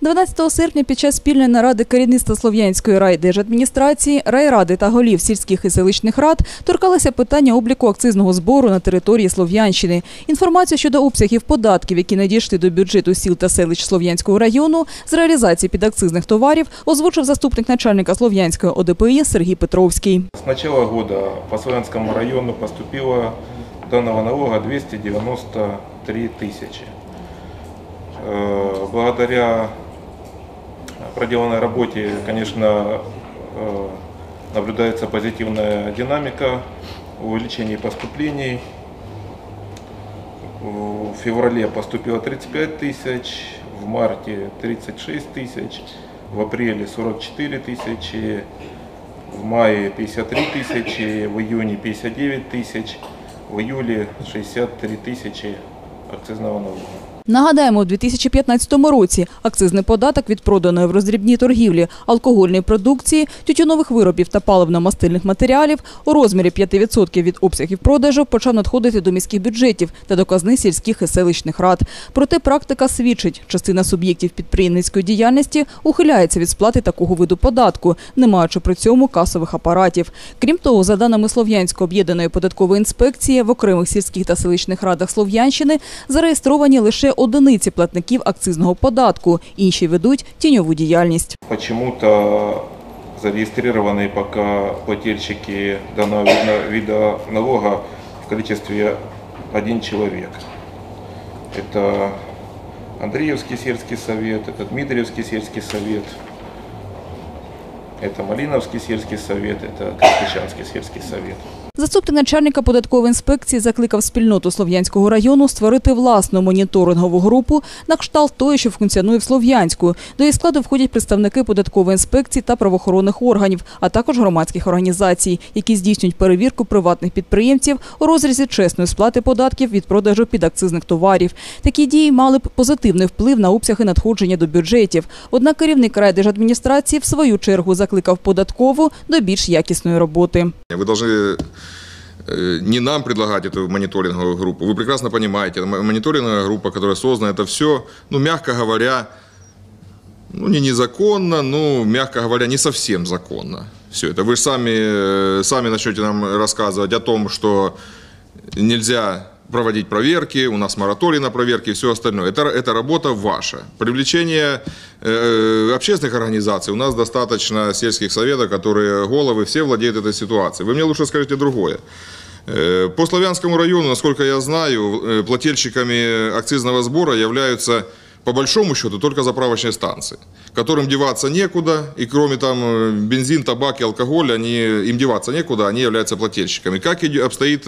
12 серпня під час спільної наради керівництва Слов'янської райдержадміністрації, райради та голів сільських і селищних рад торкалися питання обліку акцизного збору на території Слов'янщини. Інформацію щодо обсягів податків, які надійшли до бюджету сіл та селищ Слов'янського району з реалізації підакцизних товарів, озвучив заступник начальника Слов'янської ОДПІ Сергій Петровський. С начала года по Славянскому району поступило данного налога 293 тысячи. Э, Благодаря проделанной работе, конечно, э, наблюдается позитивная динамика увеличения поступлений. В феврале поступило 35 тысяч, в марте 36 тысяч, в апреле 44 тысячи, в мае 53 тысячи, в июне 59 тысяч, в июле 63 тысячи акцизного налога. Нагадаємо, у 2015 році акцизний податок від проданої в роздрібній торгівлі алкогольної продукції, тютюнових виробів та паливно-мастильних матеріалів у розмірі 5% від обсягів продажу почав надходити до міських бюджетів та до казни сільських і селищних рад. Проте практика свідчить, частина суб'єктів підприємницької діяльності ухиляється від сплати такого виду податку, не маючи при цьому касових апаратів. Крім того, за даними Слов'янської об'єднаної податкової інспекції, в окремих сільських та селищних радах Слов'янщини зареєстровані лише одиниці платників акцизного податку, інші ведуть тіньову діяльність. Почему-то зарегистрированы пока плательщики данного вида, вида налога в количестве один человек. Это Андреевский сельский совет, это Дмитриевский сельский совет, это Малиновский сельский совет, это Костичанский сельский совет. Заступник начальника податкової інспекції закликав спільноту Слов'янського району створити власну моніторингову групу на кшталт тої, що функціонує в Слов'янську. До її складу входять представники податкової інспекції та правоохоронних органів, а також громадських організацій, які здійснюють перевірку приватних підприємців у розрізі чесної сплати податків від продажу підакцизних товарів. Такі дії мали б позитивний вплив на обсяги надходження до бюджетів. Однак керівник райдержадміністрації в свою чергу закликав податкову до більш якісної роботи. Вы должны э, не нам предлагать эту мониторинговую группу. Вы прекрасно понимаете, мониторинговая группа, которая создана, это все, ну, мягко говоря, ну, не незаконно, ну, мягко говоря, не совсем законно. Все это. Вы же сами, э, сами начнете нам рассказывать о том, что нельзя проводить проверки, у нас мораторий на проверки и все остальное. Это, это работа ваша. Привлечение э, общественных организаций. У нас достаточно сельских советов, которые головы все владеют этой ситуацией. Вы мне лучше скажите другое. Э, По Славянскому району, насколько я знаю, э, плательщиками акцизного сбора являются по большому счету только заправочные станции, которым деваться некуда, и кроме там э, бензин, табак и алкоголь, они, им деваться некуда, они являются плательщиками. Как обстоит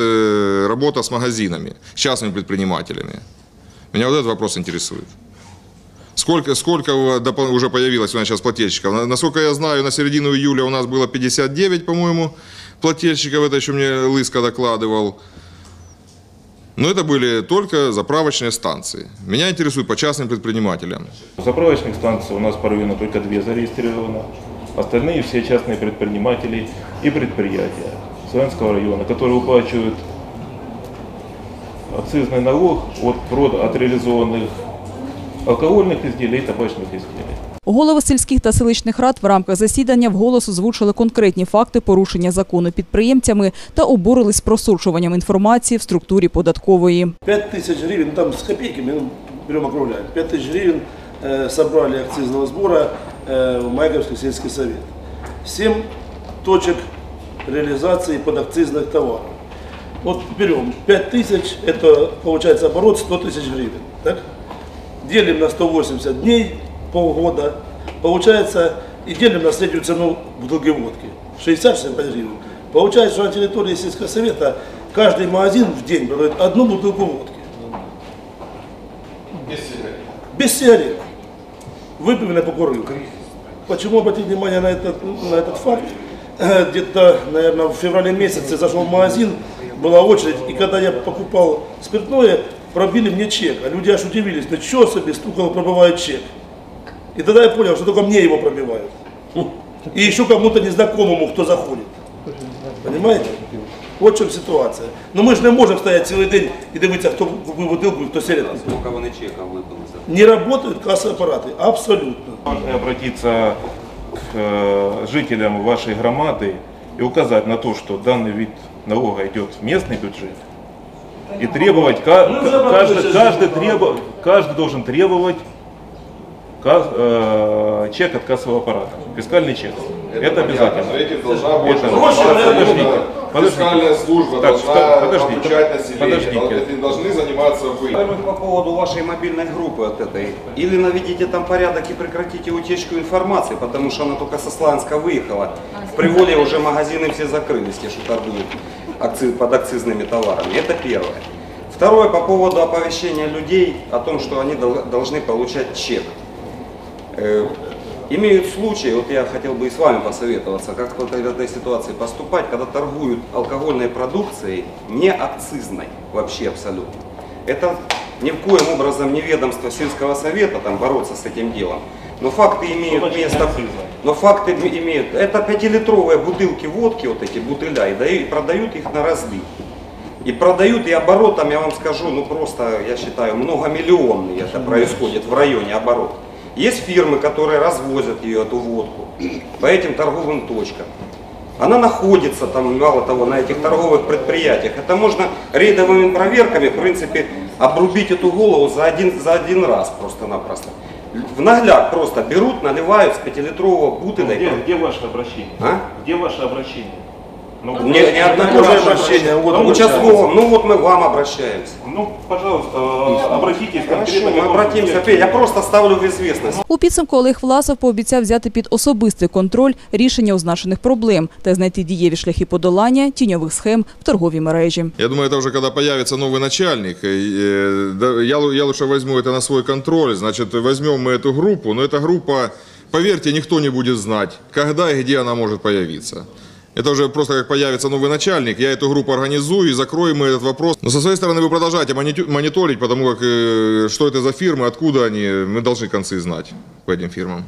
работа с магазинами, с частными предпринимателями? Меня вот этот вопрос интересует. Сколько, сколько уже появилось у нас сейчас плательщиков? На- Насколько я знаю, на середину июля у нас было 59, по-моему, плательщиков. Это еще мне Лыска докладывал. Но это были только заправочные станции. Меня интересует по частным предпринимателям. Заправочных станций у нас по району только две зарегистрировано. Остальные все частные предприниматели и предприятия Славянского района, которые уплачивают акцизный налог от, от реализованных алкогольных изделий и табачных изделий. Голови сільських та селищних рад в рамках засідання вголос озвучили конкретні факти порушення закону підприємцями та обурились просочуванням інформації в структурі податкової. 5 тысяч гривен, ну, там с копейками, ну, берем округляем, 5 тысяч гривен э, собрали акцизного сбора э, в Майковский сельский совет. 7 точек реализации подакцизных товаров. Вот берем 5 тысяч, это получается оборот 100 тысяч гривен. Так? Делим на 180 дней, Полгода. Получается, и делим на среднюю цену бутылки водки. 60-65 гривен. Получается, что на территории сельского совета каждый магазин в день продает одну бутылку водки. Без сигарет. Выпивно покурил. Почему обратить внимание на этот, на этот факт? Э, Где-то, наверное, в феврале месяце зашел в магазин, была очередь, и когда я покупал спиртное, пробили мне чек. А люди аж удивились, ну что себе стукало пробивает чек. И тогда я понял, что только мне его пробивают. И еще кому-то незнакомому, кто заходит. Понимаете? От в чому ситуація. Ну ми ж не можемо стояти цілий день і дивитися, хто купив бутилку і хто сигарету. Сколько вони чеков выпало за Не работают кассовые аппараты. Абсолютно. Можно обратиться к э, жителям вашей громады и указать на то, что данный вид налога идет в местный бюджет. И требовать, ка- Мы уже каждый, обратились каждый, к требу- каждый должен требовать ка- э, чек от кассового аппарата, фискальный чек. Это, обязательно. Этим должна больше Это- подождите, подождите. Фискальная служба Так, должна подождите, обучать население. подождите. Этим должны заниматься вы. По поводу вашей мобильной группы вот этой. Или наведите там порядок и прекратите утечку информации, потому что она только со Славянска выехала. В Приволе уже магазины все закрылись, те, что торгуют акци- под акцизными товарами. Это первое. Второе, по поводу оповещения людей о том, что они дол- должны получать чек. Э, Имеют случаи, вот я хотел бы и с вами посоветоваться, как в этой, ситуации поступать, когда торгуют алкогольной продукцией не акцизной вообще абсолютно. Это ни в коем образом не ведомство сельского совета там бороться с этим делом. Но факты имеют место. Но факты имеют. Это пятилитровые бутылки водки, вот эти бутыля, и дают- и продают их на разлив. И продают, и оборотом, я вам скажу, ну просто, я считаю, многомиллионный это происходит в районе оборот. Есть фирмы, которые развозят ее, эту водку, по этим торговым точкам. Она находится там, мало того, на этих торговых предприятиях. Это можно рейдовыми проверками, в принципе, обрубить эту голову за один, за один раз просто-напросто. В нагляк просто берут, наливают с пятилитрового бутыля. и Где, где ваше обращение? А? Где ваше обращение? Ну, Не, не одно Такое же обращение, вот ну, участковым, ну вот мы к вам обращаемся. ну, пожалуйста, э, обратитесь Хорошо, конкретно. к мы этому обратимся. субъекту. Я просто ставлю в известность. У підсумку Олег Власов пообіцяв взяти під особистий контроль рішення означених проблем та знайти дієві шляхи подолання тіньових схем в торговій мережі. Я думаю, это уже когда появится новый начальник. э, да, Я, лу- я лучше возьму это на свой контроль. Значит, возьмем мы эту группу. Но эта группа, поверьте, никто не будет знать, когда и где она может появиться. Это уже просто как появится новый начальник, я эту группу организую и закроем мы этот вопрос. Но со своей стороны вы продолжаете мониторить, потому как э, что это за фирмы, откуда они, мы должны концы знать по этим фирмам.